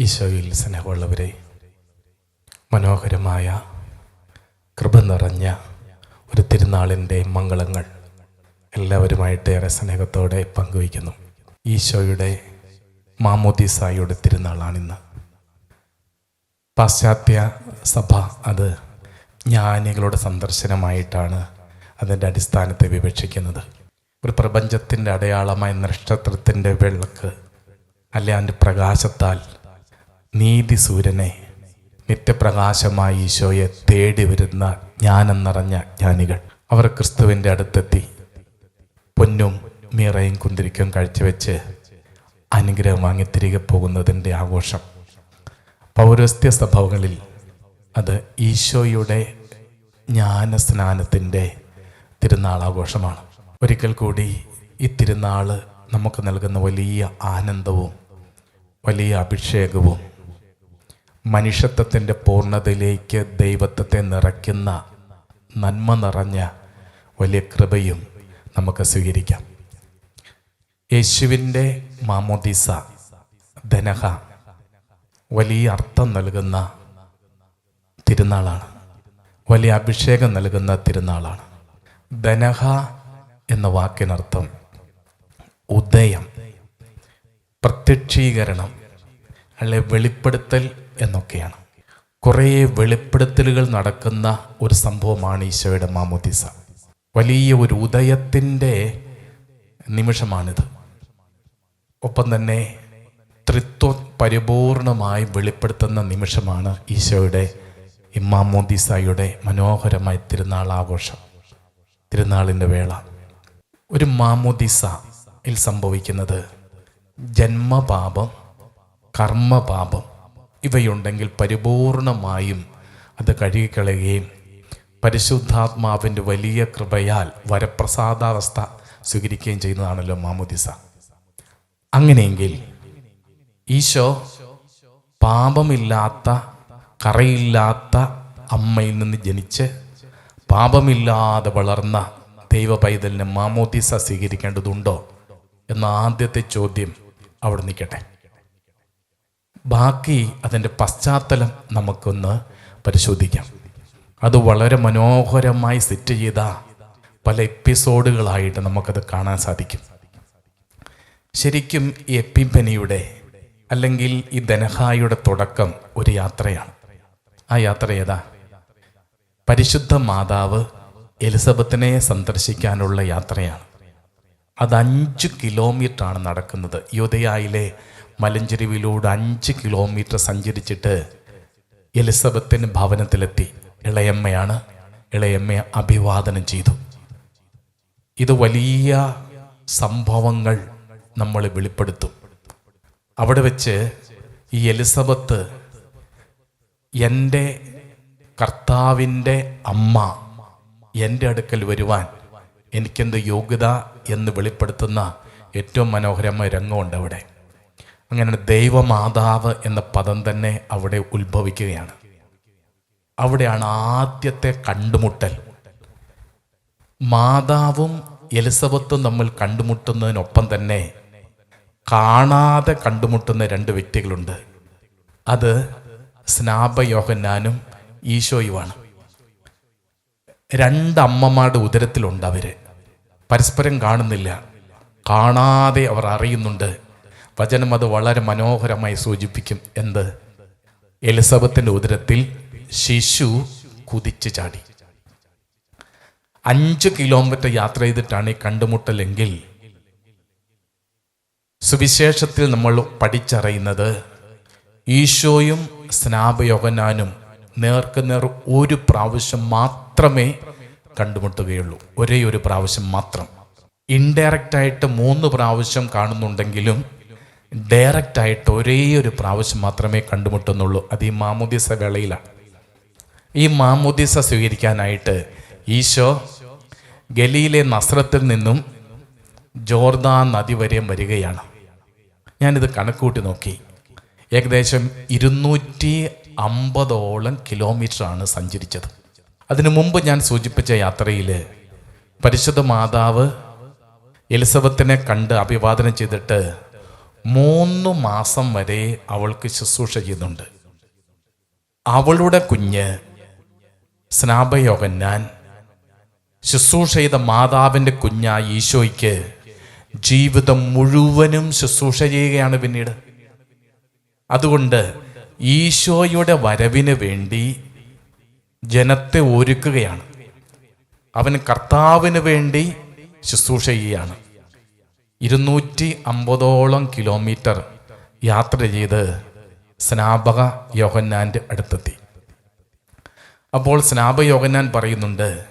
ഈശോയിൽ സ്നേഹമുള്ളവരെ മനോഹരമായ കൃപ നിറഞ്ഞ ഒരു തിരുനാളിന്റെ മംഗളങ്ങൾ എല്ലാവരുമായിട്ട് ഏറെ സ്നേഹത്തോടെ പങ്കുവയ്ക്കുന്നു. ഈശോയുടെ മാമോദിസായുടെ തിരുനാളാണിന്ന്. പാശ്ചാത്യ സഭ അത് ജ്ഞാനികളുടെ സന്ദർശനമായിട്ടാണ് അതിന്റെ അടിസ്ഥാനത്തെ വിവക്ഷിക്കുന്നത്. ഒരു പ്രപഞ്ചത്തിന്റെ അടയാളമായ നക്ഷത്രത്തിന്റെ വിളക്ക് അല്ലെ അതിന്റെ പ്രകാശത്താൽ നീതി സൂര്യനെ നിത്യപ്രകാശമായി ഈശോയെ തേടി വരുന്ന ജ്ഞാനം നിറഞ്ഞ ജ്ഞാനികൾ. അവർ ക്രിസ്തുവിന്റെ അടുത്തെത്തി. പൊന്നും മീറയും കുന്തിരിക്കും വെച്ച് അനുഗ്രഹം വാങ്ങി തിരികെ പോകുന്നതിന്റെ ആഘോഷം. പൗരസ്ത്യ സഭകളിൽ അത് ഈശോയുടെ ജ്ഞാനസ്നാനത്തിന്റെ തിരുനാൾ ആഘോഷമാണ് ഒരിക്കൽ കൂടി ഈ തിരുനാൾ നമുക്ക് നൽകുന്ന വലിയ ആനന്ദവും വലിയ അഭിഷേകവും മനുഷ്യത്വത്തിന്റെ പൂർണതയിലേക്ക് ദൈവത്വത്തെ നിറയ്ക്കുന്ന നന്മ നിറഞ്ഞ വലിയ കൃപയും നമുക്ക് സ്വീകരിക്കാം. യേശുവിന്റെ മാമോദിസ ധനഹ വലിയ അർത്ഥം നൽകുന്ന തിരുനാളാണ്. വലിയ അഭിഷേകം നൽകുന്ന തിരുനാളാണ്. ധനഹ എന്ന വാക്കിനർത്ഥം ഉദയം പ്രത്യക്ഷീകരണം അല്ലെ വെളിപ്പെടുത്തൽ എന്നൊക്കെയാണ്. കുറേ വെളിപ്പെടുത്തലുകൾ നടക്കുന്ന ഒരു സംഭവമാണ് ഈശോയുടെ മാമോദിസ. വലിയ ഒരു ഉദയത്തിന്റെ നിമിഷമാണിത്. ഒപ്പം തന്നെ ത്രിത്വ പരിപൂർണമായി വെളിപ്പെടുത്തുന്ന നിമിഷമാണ് ഈശോയുടെ ഇമ്മാമോദിസായുടെ മനോഹരമായ തിരുനാൾ ആഘോഷം തിരുനാളിന്റെ വേള. ഒരു മാമോദിസയിൽ സംഭവിക്കുന്നത് ജന്മപാപം കർമ്മപാപം ഇവയുണ്ടെങ്കിൽ പരിപൂർണമായും അത് കഴുകിക്കളയുകയും പരിശുദ്ധാത്മാവിന്റെ വലിയ കൃപയാൽ വരപ്രസാദാവസ്ഥ സ്വീകരിക്കുകയും ചെയ്യുന്നതാണല്ലോ മാമുദിസ. അങ്ങനെയെങ്കിൽ ഈശോ പാപമില്ലാത്ത കറയില്ലാത്ത അമ്മയിൽ നിന്ന് ജനിച്ച് പാപമില്ലാതെ വളർന്ന ദൈവ പൈതലിനെ മാമോദിസ സ്വീകരിക്കേണ്ടതുണ്ടോ? എന്ന ആദ്യത്തെ ചോദ്യം അവിടെ നിൽക്കട്ടെ. ബാക്കി അതിന്റെ പശ്ചാത്തലം നമുക്കൊന്ന് പരിശോധിക്കാം. അത് വളരെ മനോഹരമായി സെറ്റ് ചെയ്ത പല എപ്പിസോഡുകളായിട്ട് നമുക്കത് കാണാൻ സാധിക്കും. ശരിക്കും ഈ എപ്പിപ്പനിയുടെ അല്ലെങ്കിൽ ഈ ധനഹായുടെ തുടക്കം ഒരു യാത്രയാണ്. ആ യാത്ര ഏതാ? പരിശുദ്ധ മാതാവ് എലിസബത്തിനെ സന്ദർശിക്കാനുള്ള യാത്രയാണ്. അത് അഞ്ച് കിലോമീറ്റർ ആണ് നടക്കുന്നത്. യോധയായിലെ മലഞ്ചെരുവിലൂടെ അഞ്ച് കിലോമീറ്റർ സഞ്ചരിച്ചിട്ട് എലിസബത്തിന് ഭവനത്തിലെത്തി. ഇളയമ്മയാണ് ഇളയമ്മയെ അഭിവാദനം ചെയ്തു. ഇത് വലിയ സംഭവങ്ങൾ നമ്മൾ വെളിപ്പെടുത്തും. അവിടെ വെച്ച് ഈ എലിസബത്ത് എന്റെ കർത്താവിന്റെ അമ്മ എന്റെ അടുക്കൽ വരുവാൻ എനിക്കെന്ത് യോഗ്യത എന്ന് വെളിപ്പെടുത്തുന്ന ഏറ്റവും മനോഹരമായ രംഗമുണ്ട് അവിടെ. അങ്ങനെ ദൈവമാതാവ് എന്ന പദം തന്നെ അവിടെ ഉത്ഭവിക്കുകയാണ്. അവിടെയാണ് ആദ്യത്തെ കണ്ടുമുട്ടൽ. മാതാവും എലിസബത്തും നമ്മൾ കണ്ടുമുട്ടുന്നതിനൊപ്പം തന്നെ കാണാതെ കണ്ടുമുട്ടുന്ന രണ്ട് വ്യക്തികളുണ്ട്. അത് സ്നാപയോഹന്നാനും ഈശോയുമാണ്. രണ്ടമ്മമാരുടെ ഉദരത്തിലുണ്ട് അവർ. പരസ്പരം കാണുന്നില്ല. കാണാതെ അവർ അറിയുന്നുണ്ട് വചനം അത് വളരെ മനോഹരമായി സൂചിപ്പിക്കും എന്ത്? എലിസബത്തിന്റെ ഉദരത്തിൽ ശിശു കുതിച്ചു ചാടി. അഞ്ച് കിലോമീറ്റർ യാത്ര ചെയ്തിട്ടാണ് ഈ കണ്ടുമുട്ടലെങ്കിൽ സുവിശേഷത്തിൽ നമ്മൾ പഠിച്ചറിയുന്നത് ഈശോയും സ്നാപയോഗനാനും നേർക്കുനേർ ഒരു പ്രാവശ്യം മാത്രമേ കണ്ടുമുട്ടുകയുള്ളൂ. ഒരേ ഒരു പ്രാവശ്യം മാത്രം. ഇൻഡയറക്റ്റായിട്ട് മൂന്ന് പ്രാവശ്യം കാണുന്നുണ്ടെങ്കിലും ഡയറക്റ്റ് ആയിട്ട് ഒരേ ഒരു പ്രാവശ്യം മാത്രമേ കണ്ടുമുട്ടുന്നുള്ളൂ. അത് ഈ മാമുദിസ വേളയിലാണ്. ഈ മാമുദിസ സ്വീകരിക്കാനായിട്ട് ഈശോ ഗലിയിലെ നസ്രത്തിൽ നിന്നും ജോർദാൻ നദി വരെയും വരികയാണ്. ഞാനിത് കണക്കൂട്ടി നോക്കി. ഏകദേശം ഇരുന്നൂറ്റി അമ്പതോളം കിലോമീറ്ററാണ് സഞ്ചരിച്ചത്. അതിനു മുമ്പ് ഞാൻ സൂചിപ്പിച്ച യാത്രയിൽ പരിശുദ്ധ മാതാവ് എലിസബത്തിനെ കണ്ട് അഭിവാദനം ചെയ്തിട്ട് മൂന്ന് മാസം വരെ അവൾക്ക് ശുശ്രൂഷ ചെയ്യുന്നുണ്ട്. അവളുടെ കുഞ്ഞ് സ്നാപയോഗൻ ഞാൻ ശുശ്രൂഷ ചെയ്ത മാതാവിന്റെ കുഞ്ഞായ ഈശോയ്ക്ക് ജീവിതം മുഴുവനും ശുശ്രൂഷ ചെയ്യുകയാണ് പിന്നീട്. അതുകൊണ്ട് ഈശോയുടെ വരവിന് വേണ്ടി ജനത്തെ ഒരുക്കുകയാണ്. അവൻ കർത്താവിന് വേണ്ടി ശുശ്രൂഷ ചെയ്യുകയാണ്. ഇരുന്നൂറ്റി അമ്പതോളം കിലോമീറ്റർ യാത്ര ചെയ്ത് സ്നാപക യോഹന്നാന്റെ അടുത്തെത്തി. അപ്പോൾ സ്നാപക യോഹന്നാൻ പറയുന്നുണ്ട്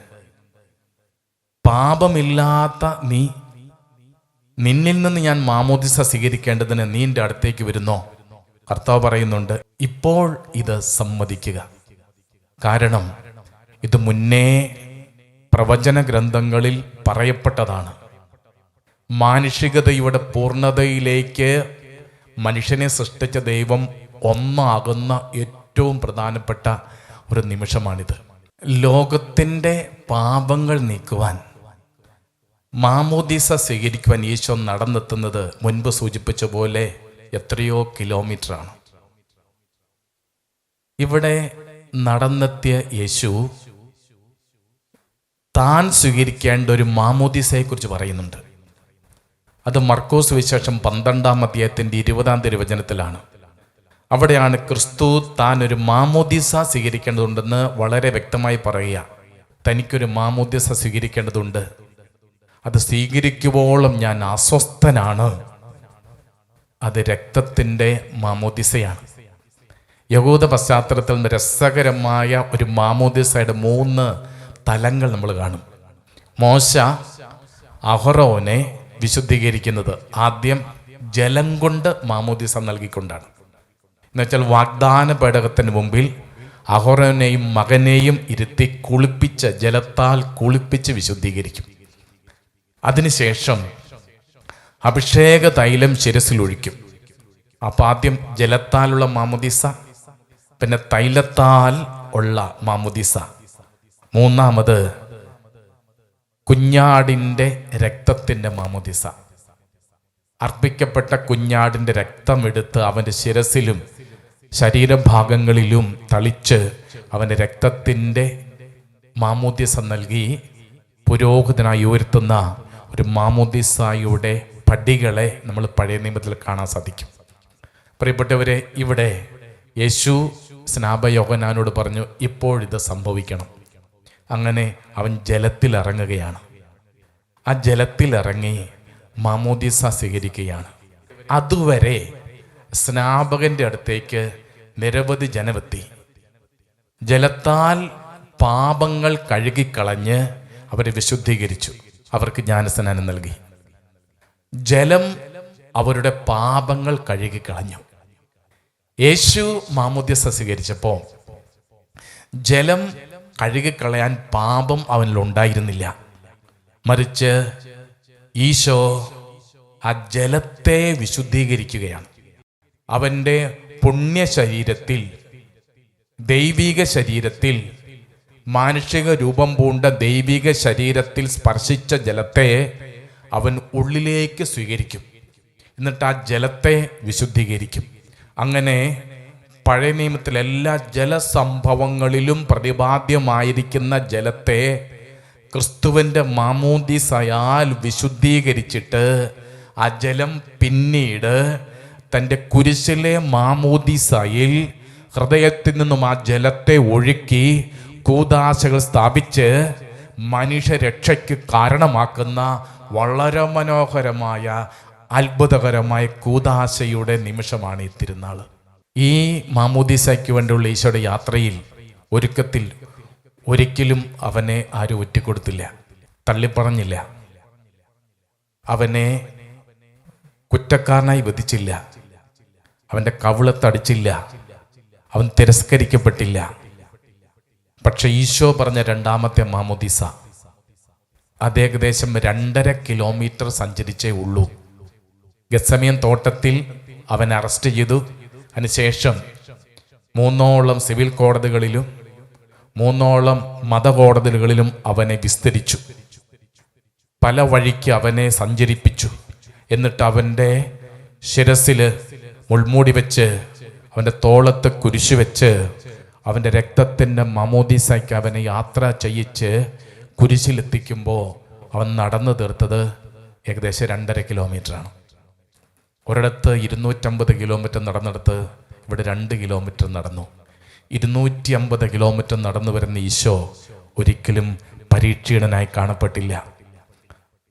പാപമില്ലാത്ത നീ നിന്നിൽ നിന്ന് ഞാൻ മാമോദിസ സ്വീകരിക്കേണ്ടതിന് നീ എന്റെ അടുത്തേക്ക് വരുന്നോ? കർത്താവ് പറയുന്നുണ്ട് ഇപ്പോൾ ഇത് സമ്മതിക്കുക. കാരണം ഇത് മുന്നേ പ്രവചന ഗ്രന്ഥങ്ങളിൽ പറയപ്പെട്ടതാണ്. മാനുഷികതയുടെ പൂർണതയിലേക്ക് മനുഷ്യനെ സൃഷ്ടിച്ച ദൈവം ഒന്നാകുന്ന ഏറ്റവും പ്രധാനപ്പെട്ട ഒരു നിമിഷമാണിത്. ലോകത്തിന്റെ പാപങ്ങൾ നീക്കുവാൻ മാമോദീസ സ്വീകരിക്കുവാൻ ഈശോ നടന്നെത്തുന്നത് മുൻപ് സൂചിപ്പിച്ച പോലെ എത്രയോ കിലോമീറ്ററാണ്. ഇവിടെ നടന്നെത്തിയ യേശു താൻ സ്വീകരിക്കേണ്ട ഒരു മാമോദീസയെക്കുറിച്ച് പറയുന്നുണ്ട്. അത് മർക്കോസ് വിശേഷം പന്ത്രണ്ടാം അധ്യായത്തിന്റെ ഇരുപതാം തിരുവചനത്തിലാണ്. അവിടെയാണ് ക്രിസ്തു താൻ ഒരു മാമോദിസ സ്വീകരിക്കേണ്ടതുണ്ടെന്ന് വളരെ വ്യക്തമായി പറയുക. തനിക്കൊരു മാമോദിസ സ്വീകരിക്കേണ്ടതുണ്ട്. അത് സ്വീകരിക്കുവോളം ഞാൻ അസ്വസ്ഥനാണ്. അത് രക്തത്തിന്റെ മാമോദിസയാണ്. യഹൂദ പശ്ചാത്തലത്തിൽ നിന്ന് രസകരമായ ഒരു മാമോദിസയുടെ മൂന്ന് തലങ്ങൾ നമ്മൾ കാണും. മോശ അഹറോനെ വിശുദ്ധീകരിക്കുന്നത് ആദ്യം ജലം കൊണ്ട് മാമോദിസ നൽകിക്കൊണ്ടാണ്. എന്നുവെച്ചാൽ വാഗ്ദാന പേടകത്തിന് മുമ്പിൽ അഹോറനെയും മകനെയും ഇരുത്തി കുളിപ്പിച്ച് ജലത്താൽ കുളിപ്പിച്ച് വിശുദ്ധീകരിക്കും. അതിനുശേഷം അഭിഷേക തൈലം ശിരസിൽ ഒഴിക്കും അപ്പം ആദ്യം ജലത്താലുള്ള മാമുദിസ പിന്നെ തൈലത്താൽ ഉള്ള മാമുദിസ. മൂന്നാമത് കുഞ്ഞാടിന്റെ രക്തത്തിന്റെ മാമുദിസ. അർപ്പിക്കപ്പെട്ട കുഞ്ഞാടിന്റെ രക്തം എടുത്ത് അവന്റെ ശിരസിലും ശരീരഭാഗങ്ങളിലും തളിച്ച് അവന്റെ രക്തത്തിന്റെ മാമോദിസ നൽകി പുരോഹിതനായി ഉയർത്തുന്ന ഒരു മാമോദിസായുടെ പടികളെ നമ്മൾ പഴയ നിയമത്തിൽ കാണാൻ സാധിക്കും. പ്രിയപ്പെട്ടവരെ ഇവിടെ യേശു സ്നാപയോഗനാനോട് പറഞ്ഞു ഇപ്പോഴിത് സംഭവിക്കണം. അങ്ങനെ അവൻ ജലത്തിൽ ഇറങ്ങുകയാണ് ആ ജലത്തിൽ ഇറങ്ങി മാമോദിസ സ്വീകരിക്കുകയാണ്. അതുവരെ സ്നാപകന്റെ അടുത്തേക്ക് നിരവധി ജനമെത്തി. ജലത്താൽ പാപങ്ങൾ കഴുകിക്കളഞ്ഞ് അവരെ വിശുദ്ധീകരിച്ചു. അവർക്ക് ജ്ഞാനസ്നാനം നൽകി. ജലം അവരുടെ പാപങ്ങൾ കഴുകിക്കളഞ്ഞു. യേശു മാമുദ്യസ സ്വീകരിച്ചപ്പോൾ ജലം കഴുകിക്കളയാൻ പാപം അവനിൽ ഉണ്ടായിരുന്നില്ല. മറിച്ച് ഈശോ ആ ജലത്തെ വിശുദ്ധീകരിക്കുകയാണ്. അവന്റെ പുണ്യ ശരീരത്തിൽ ദൈവിക ശരീരത്തിൽ മാനുഷിക രൂപം പൂണ്ട ദൈവിക ശരീരത്തിൽ സ്പർശിച്ച ജലത്തെ അവൻ ഉള്ളിലേക്ക് സ്വീകരിക്കും. എന്നിട്ട് ആ ജലത്തെ വിശുദ്ധീകരിക്കും. അങ്ങനെ പഴയ നിയമത്തിലെ എല്ലാ ജലസംഭവങ്ങളിലും പ്രതിപാദ്യമായിരിക്കുന്ന ജലത്തെ ക്രിസ്തുവിന്റെ മാമോദിസയാൽ വിശുദ്ധീകരിച്ചിട്ട് ആ ജലം പിന്നീട് തന്റെ കുരിശിലെ മാമോദിസയിൽ ഹൃദയത്തിൽ നിന്നും ആ ജലത്തെ ഒഴുക്കി കൂതാശകൾ സ്ഥാപിച്ച് മനുഷ്യരക്ഷയ്ക്ക് കാരണമാക്കുന്ന വളരെ മനോഹരമായ അത്ഭുതകരമായ കൂതാശയുടെ നിമിഷമാണ് ഈ തിരുനാൾ. ഈ മാമോദീസയ്ക്ക് വേണ്ടിയുള്ള ഈശോയുടെ യാത്രയിൽ ഒരുക്കത്തിൽ ഒരിക്കലും അവനെ ആരും ഒറ്റക്കൊടുത്തില്ല തള്ളിപ്പറഞ്ഞില്ല. അവനെ കുറ്റക്കാരനായി വധിച്ചില്ല. അവന്റെ കവിളത്തടിച്ചില്ല അവൻ തിരസ്കരിക്കപ്പെട്ടില്ല. പക്ഷെ ഈശോ പറഞ്ഞ രണ്ടാമത്തെ മാമോദിസ അത് ഏകദേശം രണ്ടര കിലോമീറ്റർ സഞ്ചരിച്ചേ ഉള്ളൂ. ഗസമിയൻ തോട്ടത്തിൽ അവൻ അറസ്റ്റ് ചെയ്തു. അതിനുശേഷം മൂന്നോളം സിവിൽ കോടതികളിലും മൂന്നോളം മതകോടതികളിലും അവനെ വിസ്തരിച്ചു. പല വഴിക്ക് അവനെ സഞ്ചരിപ്പിച്ചു. എന്നിട്ട് അവന്റെ ശിരസിൽ മുൾമൂടി വെച്ച് അവന്റെ തോളത്ത് കുരിശു വെച്ച് അവന്റെ രക്തത്തിന്റെ മമോദിസയ്ക്ക് അവനെ യാത്ര ചെയ്യിച്ച് കുരിശിലെത്തിക്കുമ്പോൾ അവൻ നടന്നു തീർത്തത് ഏകദേശം രണ്ടര കിലോമീറ്ററാണ്. ഒരിടത്ത് ഇരുന്നൂറ്റമ്പത് കിലോമീറ്റർ നടന്നിടത്ത് ഇവിടെ രണ്ട് കിലോമീറ്റർ നടന്നു. ഇരുന്നൂറ്റി അമ്പത് കിലോമീറ്റർ നടന്നു വരുന്ന ഈശോ ഒരിക്കലും പരീക്ഷീണനായി കാണപ്പെട്ടില്ല.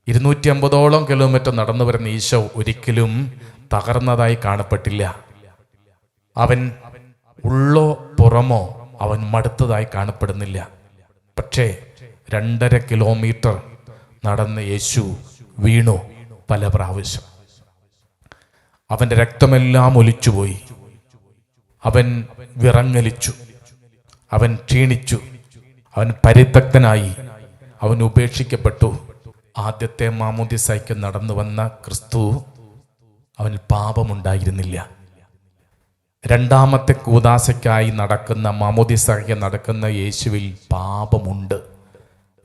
ഇരുന്നൂറ്റി അമ്പതോളം കിലോമീറ്റർ നടന്നു വരുന്ന ഈശോ ഒരിക്കലും തകർന്നതായി കാണപ്പെട്ടില്ല. അവൻ ഉള്ളോ പുറമോ അവൻ മടുത്തതായി കാണപ്പെടുന്നില്ല. പക്ഷേ രണ്ടര കിലോമീറ്റർ നടന്ന യേശു വീണു പല പ്രാവശ്യം. അവന്റെ രക്തമെല്ലാം ഒലിച്ചുപോയി. അവൻ വിറങ്ങലിച്ചു. അവൻ ക്ഷീണിച്ചു. അവൻ പരിത്യക്തനായി അവൻ ഉപേക്ഷിക്കപ്പെട്ടു. ആദ്യത്തെ മാമോദിസായ്ക്ക് നടന്നു വന്ന ക്രിസ്തു അവന് പാപമുണ്ടായിരുന്നില്ല. രണ്ടാമത്തെ കൂതാശയ്ക്കായി നടക്കുന്ന മാമോദിസായ്ക്ക് നടക്കുന്ന യേശുവിൽ പാപമുണ്ട്.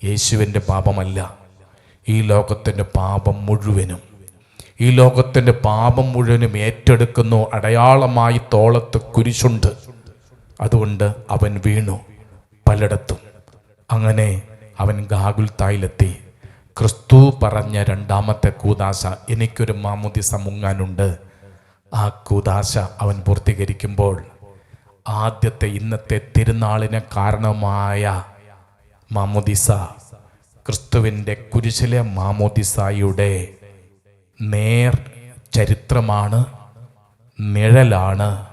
യേശുവിന്റെ പാപമല്ല. ഈ ലോകത്തിന്റെ പാപം മുഴുവനും ഈ ലോകത്തിന്റെ പാപം മുഴുവനും ഏറ്റെടുക്കുന്നു. അടയാളമായി തോളത്ത് കുരിശുണ്ട്. അതുകൊണ്ട് അവൻ വീണു. പലയിടത്തും. അങ്ങനെ അവൻ ഗാഗുൽത്തായിലെത്തി. ക്രിസ്തു പറഞ്ഞ രണ്ടാമത്തെ കൂതാശ എനിക്കൊരു മാമുദിസ മുങ്ങാനുണ്ട്. ആ കൂതാശ അവൻ പൂർത്തീകരിക്കുമ്പോൾ ആദ്യത്തെ ഇന്നത്തെ തിരുനാളിന് കാരണമായ മാമുദിസ ക്രിസ്തുവിന്റെ കുരിശിലെ മാമോദിസായുടെ നേർ ചരിത്രമാണ് നിഴലാണ്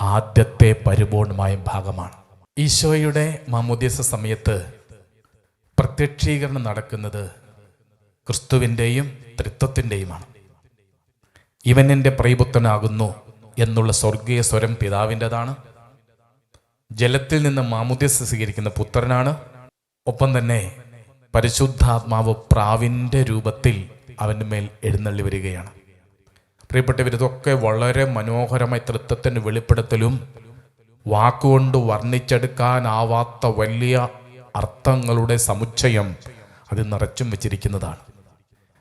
ആദ്യത്തെ പരിപൂർണമായ ഭാഗമാണ്. ഈശോയുടെ മാമോദിസ സമയത്ത് പ്രത്യക്ഷീകരണം നടക്കുന്നത് ക്രിസ്തുവിന്റെയും ത്രിത്വത്തിന്റെയുമാണ്. ഇവൻ എന്റെ പ്രിയപുത്രനാകുന്നു എന്നുള്ള സ്വർഗീയ സ്വരം പിതാവിന്റെതാണ്. ജലത്തിൽ നിന്ന് മാമുദ്യസ് സ്വീകരിക്കുന്ന പുത്രനാണ്. ഒപ്പം തന്നെ പരിശുദ്ധാത്മാവ് പ്രാവിന്റെ രൂപത്തിൽ അവന്റെ മേൽ എഴുന്നള്ളി വരികയാണ്. പ്രിയപ്പെട്ടവർ ഇതൊക്കെ വളരെ മനോഹരമായ തൃത്വത്തിന്റെ വെളിപ്പെടുത്തലും വാക്കുകൊണ്ട് വർണിച്ചെടുക്കാനാവാത്ത വലിയ അർത്ഥങ്ങളുടെ സമുച്ചയം അത് നിറച്ചും വെച്ചിരിക്കുന്നതാണ്.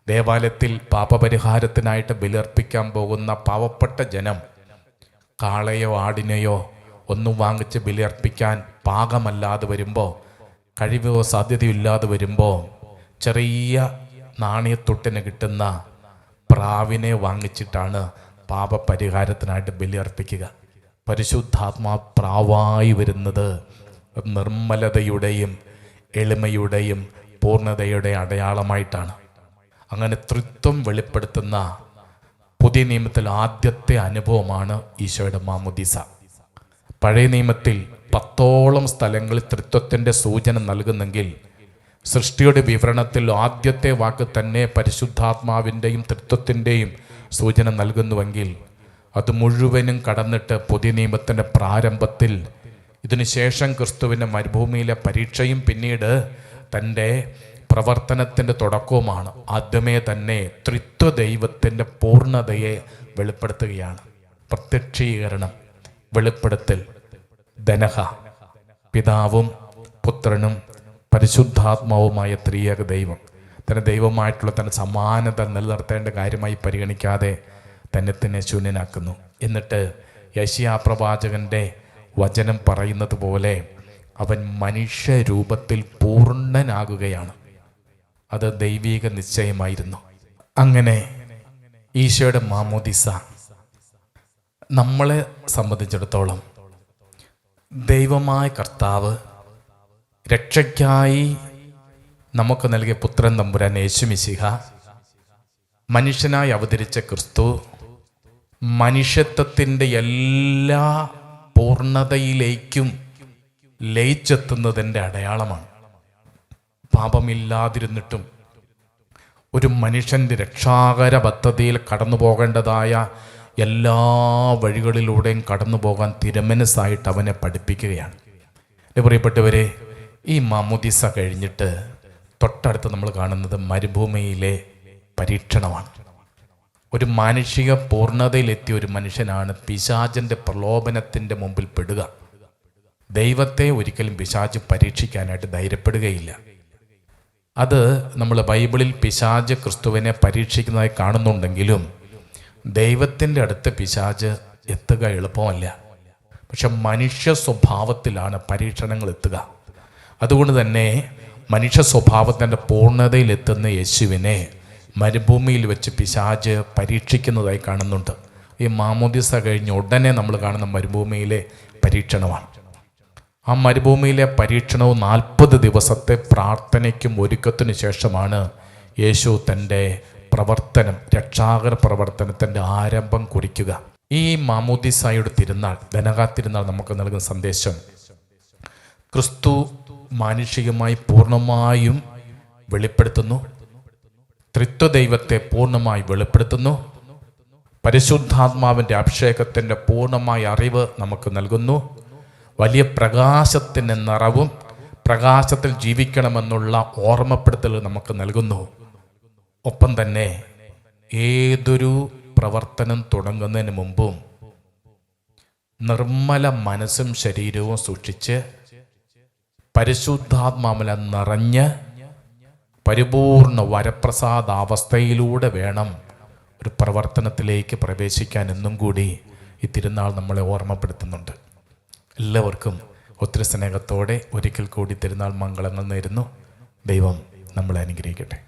ദേവാലയത്തിൽ പാപപരിഹാരത്തിനായിട്ട് ബലിയർപ്പിക്കാൻ പോകുന്ന പാവപ്പെട്ട ജനം കാളയോ ആടിനെയോ ഒന്നും വാങ്ങിച്ച് ബലിയർപ്പിക്കാൻ പാകമല്ലാതെ വരുമ്പോൾ കഴിവോ സാധ്യതയില്ലാതെ വരുമ്പോൾ ചെറിയ നാണയത്തൊട്ടിന് കിട്ടുന്ന പ്രാവിനെ വാങ്ങിച്ചിട്ടാണ് പാപപരിഹാരത്തിനായിട്ട് ബലിയർപ്പിക്കുക. പരിശുദ്ധാത്മാ പ്രാവായി വരുന്നത് നിർമ്മലതയുടെയും എളിമയുടെയും പൂർണതയുടെ അടയാളമായിട്ടാണ്. അങ്ങനെ തൃത്വം വെളിപ്പെടുത്തുന്ന പുതിയ നിയമത്തിൽ ആദ്യത്തെ അനുഭവമാണ് ഈശോയുടെ മാമുദിസ. പഴയ നിയമത്തിൽ പത്തോളം സ്ഥലങ്ങളിൽ തൃത്വത്തിന്റെ സൂചന നൽകുന്നെങ്കിൽ സൃഷ്ടിയുടെ വിവരണത്തിൽ ആദ്യത്തെ വാക്ക് തന്നെ പരിശുദ്ധാത്മാവിന്റെയും തൃത്വത്തിന്റെയും സൂചന നൽകുന്നുവെങ്കിൽ അത് മുഴുവനും കടന്നിട്ട് പുതിയ നിയമത്തിന്റെ പ്രാരംഭത്തിൽ ഇതിനുശേഷം ക്രിസ്തുവിന്റെ മരുഭൂമിയിലെ പരീക്ഷയും പിന്നീട് തന്റെ പ്രവർത്തനത്തിന്റെ തുടക്കവുമാണ്. ആദ്യമേ തന്നെ ത്രിത്വ ദൈവത്തിന്റെ പൂർണതയെ വെളിപ്പെടുത്തുകയാണ്. പ്രത്യക്ഷീകരണം വെളിപ്പെടുത്തൽ ധനഹ പിതാവും പുത്രനും പരിശുദ്ധാത്മാവുമായ ത്രിയേക ദൈവം. തന്റെ ദൈവമായിട്ടുള്ള തന്റെ സമാനത നിലനിർത്തേണ്ട കാര്യമായി പരിഗണിക്കാതെ തന്നെ തന്നെ ശൂന്യനാക്കുന്നു. എന്നിട്ട് യശിയാ പ്രവാചകന്റെ വചനം പറയുന്നത് പോലെ അവൻ മനുഷ്യരൂപത്തിൽ പൂർണനാകുകയാണ്. അത് ദൈവീക നിശ്ചയമായിരുന്നു. അങ്ങനെ ഈശോയുടെ മാമോദിസ നമ്മളെ സംബന്ധിച്ചിടത്തോളം ദൈവമായ കർത്താവ് രക്ഷയ്ക്കായി നമുക്ക് നൽകിയ പുത്രൻ തമ്പുരാൻ യേശുമിശിഹ മനുഷ്യനായി അവതരിച്ച ക്രിസ്തു മനുഷ്യത്വത്തിന്റെ എല്ലാ പൂർണതയിലേക്കും ലയിച്ചെത്തുന്നതിന്റെ അടയാളമാണ്. പാപമില്ലാതിരുന്നിട്ടും ഒരു മനുഷ്യന്റെ രക്ഷാകര പദ്ധതിയിൽ കടന്നു പോകേണ്ടതായ എല്ലാ വഴികളിലൂടെയും കടന്നു പോകാൻ തിരമനസ്സായിട്ട് അവനെ പഠിപ്പിക്കുകയാണ്. പ്രിയപ്പെട്ടവരെ ഈ മാമുദിസ കഴിഞ്ഞിട്ട് തൊട്ടടുത്ത് നമ്മൾ കാണുന്നത് മരുഭൂമിയിലെ പരീക്ഷണമാണ്. ഒരു മാനുഷിക പൂർണതയിലെത്തിയ ഒരു മനുഷ്യനാണ് പിശാചന്റെ പ്രലോഭനത്തിന്റെ മുമ്പിൽ പെടുക. ദൈവത്തെ ഒരിക്കലും പിശാച് പരീക്ഷിക്കാനായിട്ട് ധൈര്യപ്പെടുകയില്ല. അത് നമ്മൾ ബൈബിളിൽ പിശാജ് ക്രിസ്തുവിനെ പരീക്ഷിക്കുന്നതായി കാണുന്നുണ്ടെങ്കിലും ദൈവത്തിന്റെ അടുത്ത് പിശാജ് എത്തുക എളുപ്പമല്ല. പക്ഷെ മനുഷ്യ സ്വഭാവത്തിലാണ് പരീക്ഷണങ്ങൾ എത്തുക. അതുകൊണ്ട് തന്നെ മനുഷ്യ സ്വഭാവത്തിന്റെ പൂർണതയിലെത്തുന്ന യേശുവിനെ മരുഭൂമിയിൽ വെച്ച് പിശാജ് പരീക്ഷിക്കുന്നതായി കാണുന്നുണ്ട്. ഈ മാമോദിസ കഴിഞ്ഞ ഉടനെ നമ്മൾ കാണുന്ന മരുഭൂമിയിലെ പരീക്ഷണമാണ്. ആ മരുഭൂമിയിലെ പരീക്ഷണവും നാൽപ്പത് ദിവസത്തെ പ്രാർത്ഥനയ്ക്കും ഒരുക്കത്തിനു ശേഷമാണ് യേശു തന്റെ പ്രവർത്തനം രക്ഷാകര പ്രവർത്തനത്തിന്റെ ആരംഭം കുറിക്കുക. ഈ മാമോദിസായുടെ തിരുനാൾ ധനകാ നമുക്ക് നൽകുന്ന സന്ദേശം ക്രിസ്തു മാനുഷികമായി പൂർണമായും വെളിപ്പെടുത്തുന്നു. ത്രിത്വദൈവത്തെ പൂർണമായി വെളിപ്പെടുത്തുന്നു. പരിശുദ്ധാത്മാവിന്റെ അഭിഷേകത്തിന്റെ പൂർണമായ അറിവ് നമുക്ക് നൽകുന്നു. വലിയ പ്രകാശത്തിന്റെ നിറവും പ്രകാശത്തിൽ ജീവിക്കണമെന്നുള്ള ഓർമ്മപ്പെടുത്തൽ നമുക്ക് നൽകുന്നു. ഒപ്പം തന്നെ ഏതൊരു പ്രവർത്തനം തുടങ്ങുന്നതിന് മുമ്പും നിർമ്മല മനസ്സും ശരീരവും സൂക്ഷിച്ച് പരിശുദ്ധാത്മാവില നിറഞ്ഞ് പരിപൂർണ വരപ്രസാദാവസ്ഥയിലൂടെ വേണം ഒരു പ്രവർത്തനത്തിലേക്ക് പ്രവേശിക്കാൻ എന്നും കൂടി ഈ തിരുനാൾ നമ്മളെ ഓർമ്മപ്പെടുത്തുന്നുണ്ട്. എല്ലാവർക്കും ഒത്തിരി സ്നേഹത്തോടെ ഒരിക്കൽ കൂടി തിരുനാൾ മംഗളങ്ങൾ നേരുന്നു. ദൈവം നമ്മളെ അനുഗ്രഹിക്കട്ടെ.